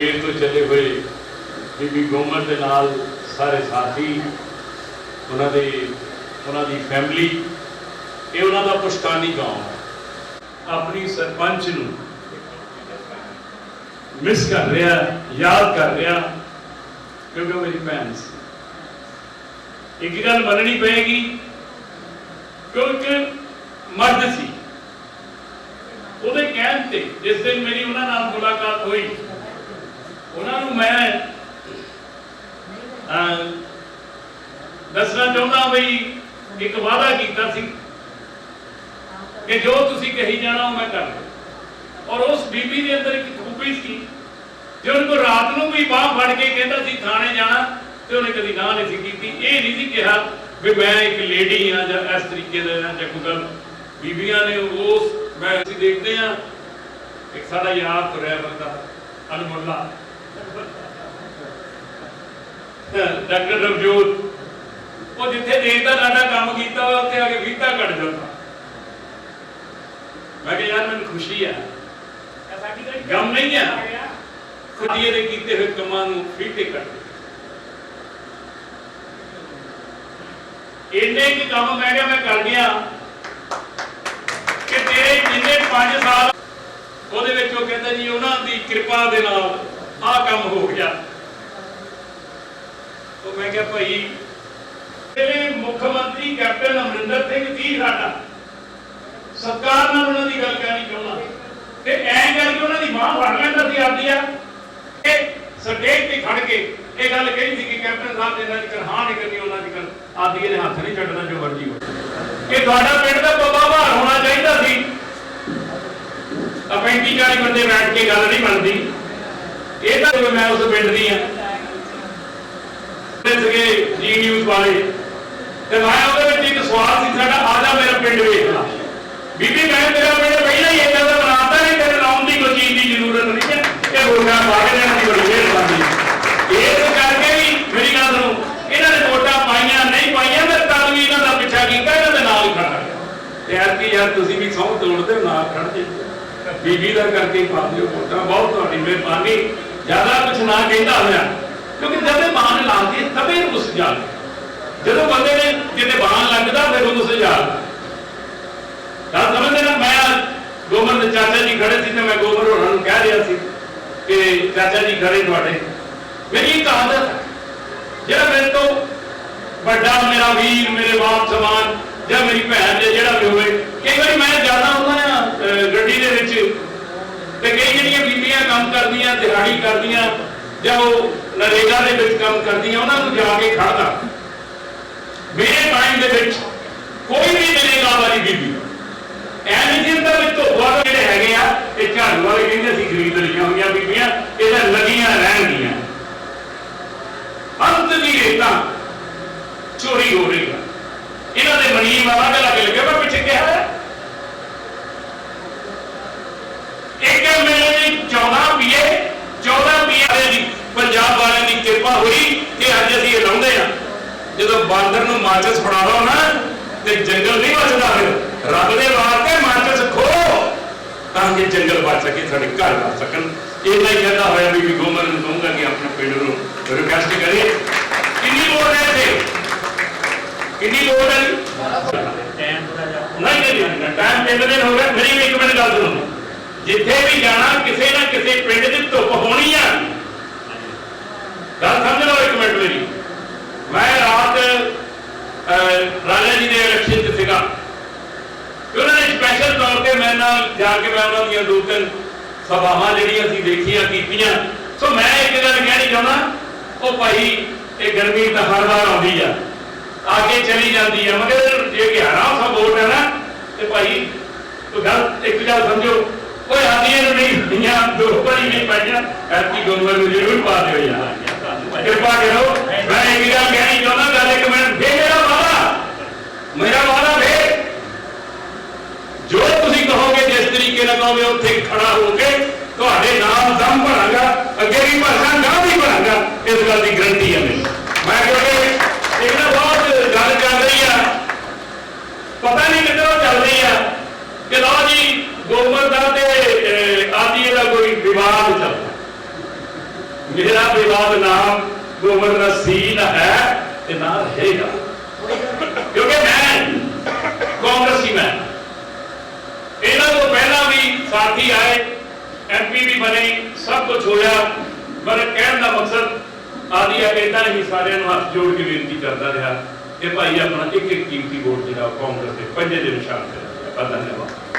ਜੇਲ੍ਹ ਤੋਂ ਚੱਲੇ ਹੋਏ ਬੀਬੀ ਗੋਮਰ ਦੇ ਨਾਲ ਸਾਰੇ ਸਾਥੀ, ਉਹਨਾਂ ਦੇ, ਉਹਨਾਂ ਦੀ ਫੈਮਿਲੀ ਇਹ ਉਹਨਾਂ ਦਾ ਪੁਸ਼ਤਾਨੀ ਗਾਉਂ ਆਪਣੀ ਸਰਪੰਚ ਨੂੰ ਮਿਸ ਕਰ ਰਿਹਾ, ਯਾਦ ਕਰ ਰਿਹਾ, ਕਿਉਂਕਿ ਉਹ ਮੇਰੀ ਭੈਣ ਸੀ। ਇੱਕ ਗੱਲ ਮੰਨਣੀ ਪਏਗੀ, ਕਿਉਂਕਿ ਮਰਦ ਸੀ। ਉਹਦੇ ਕਹਿਣ ਤੇ ਜਿਸ ਦਿਨ ਮੇਰੀ ਉਹਨਾਂ ਨਾਲ ਮੁਲਾਕਾਤ ਹੋਈ ਮੈਂ ਅਹ, ਦੱਸਣਾ ਚਾਹੁੰਦਾ ਬਈ ਇੱਕ ਵਾਅਦਾ ਕੀਤਾ ਸੀ ਕਿ ਜੋ ਤੁਸੀਂ ਕਹੀ ਜਾਣਾ ਉਹ ਮੈਂ ਕਰਾਂਗਾ ਔਰ ਉਸ ਬੀਬੀ ਦੇ ਅੰਦਰ ਇੱਕ ਖੂਬੀ ਸੀ ਜੇ ਉਹਨੂੰ ਰਾਤ ਨੂੰ ਵੀ ਬਾਹ ਫੜ ਕੇ ਕਹਿੰਦਾ ਸੀ ਥਾਣੇ ਜਾਣਾ ਤੇ ਉਹਨੇ ਕਦੀ ਨਾ ਨਹੀਂ ਸੀ ਕੀਤੀ। ਇਹ ਨਹੀਂ ਸੀ ਕਿਹਾ ਵੀ ਮੈਂ ਇੱਕ ਲੇਡੀ ਹਾਂ ਜਾਂ ਇਸ ਤਰੀਕੇ ਦਾ ਜਾਂ ਕੋਈ ਗੱਲ। ਬੀਬੀਆਂ ਨੇ ਉਸ ਮੈਂ ਅਸੀਂ ਦੇਖਦੇ ਹਾਂ ਇੱਕ ਸਾਡਾ ਯਾਰ ਤੁਰਿਆ ਬੰਦਾ ਅਨਮੁੱਲਾ। ਡਾਕਟਰ ਰਵਜੋਤ, ਉਹ ਜਿੱਥੇ ਦੇਖਦਾ ਸਾਡਾ ਕੰਮ ਕੀਤਾ, ਉੱਥੇ ਆ ਕੇ ਫੀਤਾ ਕੱਢ ਜਾਂਦਾ। ਮੈਂ ਕਿਹਾ, ਯਾਰ, ਮੈਨੂੰ ਖੁਸ਼ੀ ਆ। ਗਮ ਨਹੀਂ ਆ। ਖੁਦੀਏ ਦੇ ਕੀਤੇ ਹੋਏ ਕੰਮਾਂ ਨੂੰ ਫੀਤੇ ਕੱਢ ਇੰਨੇ ਕਿ ਕੰਮ ਮੈਂ ਕਿਹਾ, ਮੈਂ ਕਰ ਗਿਆ। ਕਿ ਤੇਰੇ ਜਿੰਨੇ 5 ਸਾਲ ਉਹਦੇ ਵਿੱਚ ਉਹ ਕਹਿੰਦਾ ਜੀ, ਉਹਨਾਂ ਦੀ ਕਿਰਪਾ ਦੇ ਨਾਲ ਆਹ ਕੰਮ ਹੋ ਗਿਆ। ਉਹ ਮੈਂ ਕਿਹਾ, ਭਾਈ ਜਿਹੜੇ ਮੁੱਖ ਮੰਤਰੀ ਕੈਪਟਨ ਅਮਰਿੰਦਰ ਸਿੰਘ ਜੀ ਸਾਡਾ। ਸਰਕਾਰ ਨਾਲ ਉਹਨਾਂ ਦੀ ਗੱਲ ਕਰਨੀ ਚਾਹੁੰਦਾ। ਤੇ ਐਂ ਕਰਕੇ ਉਹਨਾਂ ਦੀ ਬਾਹ ਫੜ ਲੈਂਦਾ ਸੀ ਆਪਦੀ ਆ। ਇਹ ਸਟੇਜ ਤੇ ਖੜ ਕੇ ਇਹ ਗੱਲ ਕਹੀ ਸੀ ਕਿ ਕੈਪਟਨ ਸਾਹਿਬ ਨੇ ਇਹਨਾਂ ਦੀ ਹਾਂ ਨਹੀਂ ਕਰਨੀ, ਉਹਨਾਂ ਦੀ ਕਰ ਆਦੀ ਇਹਦੇ ਹੱਥ ਨਹੀਂ ਛੱਡਣਾ, ਜੋ ਮਰਜ਼ੀ ਹੋਵੇ। ਇਹ ਤੁਹਾਡਾ ਪਿੰਡ ਦਾ ਬਾਬਾ ਭਾਰ ਹੋਣਾ ਚਾਹੀਦਾ ਸੀ। ਆ 35 40 ਬੰਦੇ ਬੈਠ ਕੇ ਗੱਲ ਨਹੀਂ ਬਣਦੀ। ਇਹ ਤਾਂ ਮੈਂ ਉਸ ਪਿੰਡ ਦੀ ਆ ਸੀਗੇ ਜੀ ਨਿਊਜ਼ ਵਾਲੇ। ਤੇ ਮੈਂ ਉਹਦੇ ਵਿੱਚ ਇੱਕ ਸਵਾਲ ਸੀ, ਸਾਡਾ ਆਦਾ ਮੇਰਾ ਪਿੰਡ ਵੇਖ ਲਾ। ਬੀਬੀ, ਮੈਂ ਤੇਰਾ ਪਿੰਡ ਪਹਿਲਾਂ ਹੀ ਇਦਾਂ ਦਾ ਬਣਾਤਾ ਨਹੀਂ, ਤੇਰੇ ਨਾਮ ਦੀ ਕੋਈ ਚੀਜ਼ ਦੀ ਜ਼ਰੂਰਤ ਨਹੀਂ ਹੈ। ਇਹ ਵੋਟਾਂ ਪਾ ਕੇ ਦੇਣ ਦੀ ਬੜੀ ਮਿਹਰਬਾਨੀ ਇਸ ਕਰਕੇ ਵੀ ਮੇਰੀ ਗੱਲ ਸੁਣੋ, ਇਹਨਾਂ ਨੇ ਵੋਟਾਂ ਪਾਈਆਂ, ਨਹੀਂ ਪਾਈਆਂ, ਮੈਂ ਤਾਂ ਵੀ ਇਹਨਾਂ ਦਾ ਪਿੱਛਾ ਕੀਤਾ, ਇਹਨਾਂ ਦੇ ਨਾਲ ਹੀ ਖੜਾ ਤੇ ਯਾਰ ਯਾਰ ਤੁਸੀਂ ਵੀ ਸੌਂ ਤੋੜਦੇ ਨਾਲ ਖੜ ਜੇ। ਬੀਬੀ ਦਾ ਕਰਕੇ ਪਾ ਦਿਓ ਵੋਟਾਂ, ਬਹੁਤ ਤੁਹਾਡੀ ਮਿਹਰਬਾਨੀ। ਜ਼ਿਆਦਾ ਕੁਝ ਨਾ ਕਹਿੰਦਾ ਹੋਇਆ। ਕਿਉਂਕਿ ਜਦੋਂ ਬਾਣ ਲਾਉਂਦੀ ਹੈ ਤਬੇ ਨੂੰ ਉਸ ਜਦੋਂ ਬੰਦੇ ਨੇ ਕਿਤੇ ਬਾਣ ਲੱਗਦਾ ਫਿਰ ਉਹਨੂੰ ਸੁਝਾ ਤਾਂ ਸਮਝਦੇ ਨਾ ਮੈਂ ਗੋਬਰ ਦੇ ਚਾਚਾ ਜੀ ਖੜੇ ਸੀ ਤੇ ਮੈਂ ਗੋਬਰ ਹੋਰਾਂ ਨੂੰ ਕਹਿ ਰਿਹਾ ਸੀ ਕਿ ਚਾਚਾ ਜੀ ਖੜੇ ਤੁਹਾਡੇ। ਮੇਰੀ ਇੱਕ ਆਦਤ ਹੈ, ਜਿਹੜਾ ਮੇਰੇ ਤੋਂ ਵੱਡਾ ਮੇਰਾ ਵੀਰ ਮੇਰੇ ਬਾਪ ਸਮਾਨ ਜਾਂ ਮੇਰੀ ਭੈਣ ਜੇ ਜਿਹੜਾ ਵੀ ਹੋਵੇ ਕਈ ਵਾਰੀ ਮੈਂ ਜਾਂਦਾ ਹੁੰਦਾ ਆ ਅਹ, ਗੱਡੀ ਦੇ ਵਿੱਚ ਤੇ ਕਈ ਜਿਹੜੀਆਂ ਬੀਬੀਆਂ ਕੰਮ ਕਰਦੀਆਂ, ਦਿਹਾੜੀ ਕਰਦੀਆਂ, ਜਾਂ ਉਹ ਨਰੇਗਾ ਦੇ ਵਿੱਚ ਕੰਮ ਕਰਦੀਆਂ, ਉਹਨਾਂ ਨੂੰ ਜਾ ਕੇ ਖੜਦਾ ਮੇਰੇ ਟਾਈਮ ਦੇ ਵਿੱਚ ਕੋਈ ਵੀ ਨਰੇਗਾ ਵਾਲੀ ਬੀਬੀ ਐ ਨਹੀਂ ਵਿੱਚ ਤੋਂ ਜਿਹੜੇ ਹੈਗੇ ਆ, ਇਹ ਝਾੜੂ ਵਾਲੇ ਕਹਿੰਦੇ ਅਸੀਂ ਖਰੀਦ ਲਈਆਂ ਹੋਈਆਂ ਬੀਬੀਆਂ, ਇਹਦਾ ਲੱਗੀਆਂ ਰਹਿਣਗੀਆਂ। ਅੰਤ ਦੀ ਰੇਤਾ ਚੋਰੀ ਹੋ ਰਹੀ ਹੈ ਇਹਨਾਂ ਦੇ ਮਣੀ ਵਾਲਾ ਦੇ ਲੱਗਿਆ, ਮੈਂ ਪਿੱਛੇ ਕਿਹਾ ਹੈ ਇੱਕ ਮੇਰੇ ਦੀ 14 ਪੀਏ 14 ਪੀਏ ਦੀ ਪੰਜਾਬ ਵਾਲਿਆਂ ਦੀ ਕਿਰਪਾ ਹੋਈ ਕਿ ਅੱਜ ਅਸੀਂ ਇਹ ਲਾਉਂਦੇ ਆ ਜਦੋਂ ਬਾਂਦਰ ਨੂੰ ਮਾਚਸ ਫੜਾ ਲਓ ਨਾ, ਤੇ ਜੰਗਲ ਨਹੀਂ ਬਚਦਾ ਫਿਰ। ਰੱਬ ਦੇ ਵਾਸਤੇ ਮਾਚਸ ਖੋ ਤਾਂ ਕਿ ਜੰਗਲ ਬਚ ਸਕੇ, ਸਾਡੇ ਘਰ ਬਚ ਸਕਣ। ਇਹਨਾਂ ਹੀ ਕਹਿੰਦਾ ਹੋਇਆ ਵੀ ਗੋਮਰ ਨੂੰ ਕਹੂੰਗਾ ਕਿ ਆਪਣੇ ਪਿੰਡ ਨੂੰ ਰਿਕਵੈਸਟ ਕਰੇ ਕਿੰਨੀ ਲੋੜ ਹੈ ਇੱਥੇ? ਕਿੰਨੀ ਲੋੜ ਹੈ? ਨਹੀਂ ਨਹੀਂ ਟਾਈਮ ਤਿੰਨ ਦਿਨ ਹੋ ਗਏ। ਮੇਰੀ ਵੀ ਇੱਕ ਮਿੰਟ ਗੱਲ ਸੁਣੋ। ਜਿੱਥੇ ਵੀ ਜਾਣਾ, ਕਿਸੇ ਨਾ ਕਿਸੇ ਪਿੰਡ ਦੀ ਧੁੱਪ ਹੋਣੀ ਆ। ਗੱਲ ਸਮਝ ਲਓ? ਮੈਂ ਰਾਤ ਰਾਜਾ ਜੀ ਦੇ ਇਲੈਕਸ਼ਨ 'ਚ ਸੀਗਾ ਉਹਨਾਂ ਨੇ ਸਪੈਸ਼ਲ ਤੌਰ ਤੇ ਮੇਰੇ ਨਾਲ ਜਾ ਕੇ ਮੈਂ ਉਹਨਾਂ ਦੀਆਂ ਦੋ ਤਿੰਨ ਸਭਾਵਾਂ ਜਿਹੜੀਆਂ ਅਸੀਂ ਦੇਖੀਆਂ, ਕੀਤੀਆਂ। ਸੋ ਮੈਂ ਇੱਕ ਗੱਲ ਕਹਿਣੀ ਚਾਹੁੰਦਾ, ਉਹ ਭਾਈ, ਇਹ ਗਰਮੀ ਤਾਂ ਹਰ ਵਾਰ ਆਉਂਦੀ ਆ। ਕੇ ਚਲੀ ਜਾਂਦੀ ਆ। ਮਗਰ ਜੇ 1100 ਵੋਟ ਹੈ ਨਾ, ਤੇ ਭਾਈ ਤੂੰ ਗੱਲ, ਇੱਕ ਗੱਲ ਸਮਝੋ। ਓਏ ਆਦੀਆਂ ਨੂੰ ਨਹੀਂ ਦੁਨੀਆ ਦੋ ਵਾਰੀ ਨਹੀਂ ਪਾਈਆਂ, ਐਤਕੀ ਗੋਨਵਰ ਨੂੰ ਜ਼ਰੂਰ ਪਾ ਦਿਓ ਯਾਰ। ਕਿਰਪਾ ਕਰੋ। ਮੈਂ ਇੱਕ ਗੱਲ ਕਹਿਣੀ ਚਾਹੁੰਦਾ ਗੱਲ ਇੱਕ ਮਿੰਟ। ਫੇਰ ਮੇਰਾ ਵਾਦਾ ਮੇਰਾ ਵਾਦਾ ਫੇਰ ਜੋ ਤੁਸੀਂ ਕਹੋਗੇ ਜਿਸ ਤਰੀਕੇ ਨਾਲ ਕਹੋਗੇ ਉੱਥੇ ਖੜਾ ਹੋ ਕੇ ਤੁਹਾਡੇ ਨਾਮ ਦਮ ਭਰਾਂਗਾ ਅੱਗੇ ਵੀ ਭਰਾਂਗਾ ਨਾ ਵੀ ਭਰਾਂਗਾ ਇਸ ਗੱਲ ਦੀ ਗਰੰਟੀ ਹੈ ਮੇਰੀ ਮੈਂ ਕਿਉਂਕਿ ਇੱਕ ਨਾ ਬਹੁਤ ਗੱਲ ਚੱਲ ਰਹੀ ਆ। ਪਤਾ ਨਹੀਂ ਕਿੱਧਰੋਂ ਚੱਲ ਰਹੀ ਆ ਕਿ ਲਓ ਜੀ ਗੋਬਰ ਦਾ ਤੇ ਅਹ, ਆਦੀ ਦਾ ਕੋਈ ਵਿਵਾਦ ਚੱਲਦਾ। ਮੇਰਾ ਵਿਵਾਦ ਨਾਮ ਗੋਵਰਨਰ ਸੀਨ ਹੈ ਤੇ ਨਾ ਰਹੇਗਾ ਕਿਉਂਕਿ ਮੈਂ ਕਾਂਗਰਸੀ ਮੈਂ। ਇਹਨਾਂ ਤੋਂ ਪਹਿਲਾਂ ਵੀ ਸਾਥੀ ਆਏ ਐਮਪੀ ਵੀ ਬਣੇ, ਸਭ ਕੁਝ ਹੋਇਆ। ਪਰ ਕਹਿਣ ਦਾ ਮਕਸਦ ਆਦੀ ਹੈ ਇਦਾਂ ਹੀ ਸਾਰਿਆਂ ਨੂੰ ਹੱਥ ਜੋੜ ਕੇ ਬੇਨਤੀ ਕਰਦਾ ਰਿਹਾ ਕਿ ਭਾਈ ਆਪਣਾ ਇੱਕ ਇੱਕ ਕੀਮਤੀ ਵੋਟ ਜਿਹੜਾ ਉਹ ਕਾਂਗਰਸ ਦੇ ਪੰਜੇ ਦੇ ਨਿਸ਼ਾਨ ਤੇ ਧੰਨਵਾਦ।